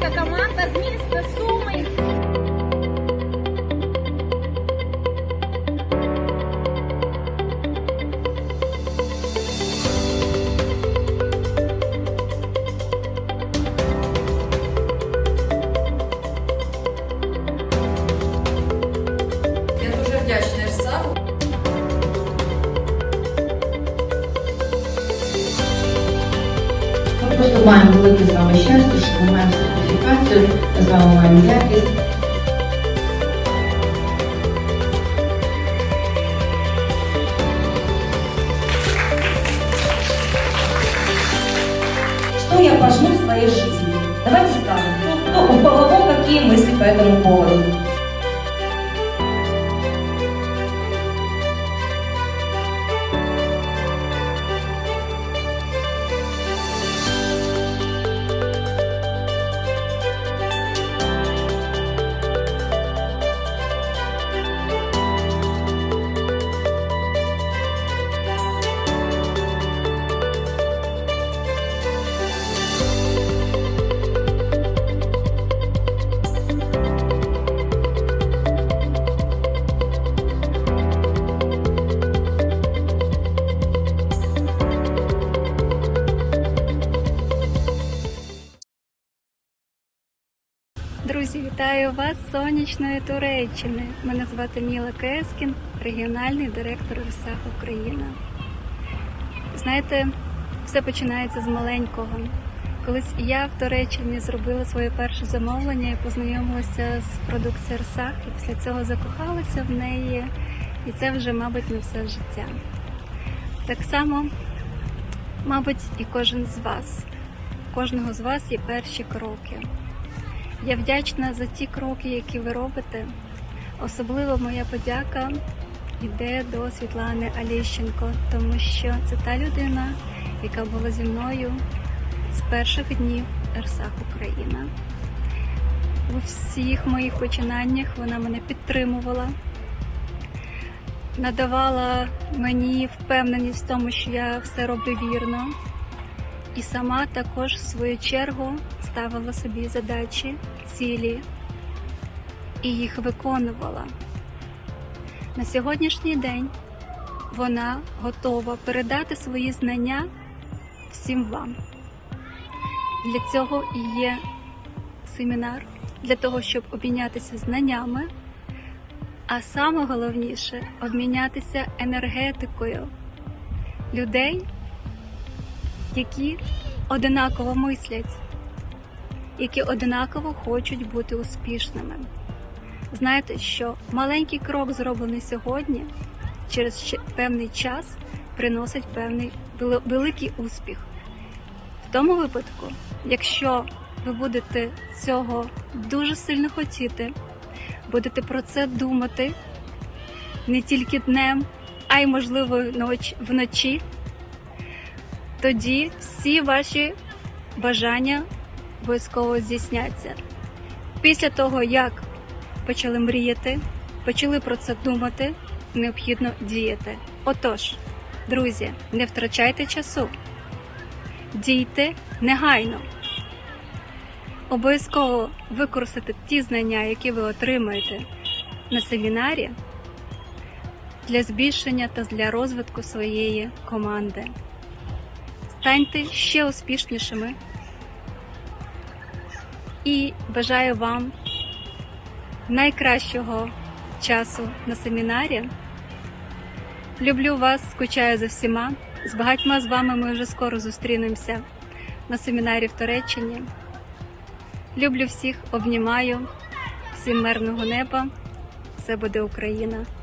та з міста Суми. Я дуже вдячна Ірсаву. Ми просто маємо велике з вами щастя, що ми маємо сертифікацію, ми з вами маємо якість. Что я пожму в своей жизни? Вітаю вас з сонячної Туреччини. Мене звати Міла Кескін, регіональний директор РСАХ Україна. Знаєте, все починається з маленького. Колись я в Туреччині зробила своє перше замовлення і познайомилася з продукцією РСАХ, і після цього закохалася в неї, і це вже, мабуть, на все життя. Так само, мабуть, і кожен з вас. У кожного з вас є перші кроки. Я вдячна за ті кроки, які ви робите. Особливо моя подяка йде до Світлани Аліщенко, тому що це та людина, яка була зі мною з перших днів РСАХ Україна. У всіх моїх починаннях вона мене підтримувала, надавала мені впевненість в тому, що я все роблю вірно. І сама також в свою чергу ставила собі задачі, цілі і їх виконувала. На сьогоднішній день вона готова передати свої знання всім вам. Для цього і є семінар, для того, щоб обмінятися знаннями, а саме головніше обмінятися енергетикою людей, які одинаково мислять, які одинаково хочуть бути успішними. Знаєте, що маленький крок, зроблений сьогодні, через певний час приносить певний великий успіх. В тому випадку, якщо ви будете цього дуже сильно хотіти, будете про це думати не тільки днем, а й можливо ноч- вночі, тоді всі ваші бажання обов'язково здійсняться. Після того, як почали мріяти, почали про це думати, необхідно діяти. Отож, друзі, не втрачайте часу, дійте негайно. Обов'язково використати ті знання, які ви отримаєте на семінарі для збільшення та для розвитку своєї команди. Станьте ще успішнішими і бажаю вам найкращого часу на семінарі. Люблю вас, скучаю за всіма. З багатьма з вами ми вже скоро зустрінемося на семінарі в Туреччині. Люблю всіх, обнімаю, всім мирного неба. Все буде Україна!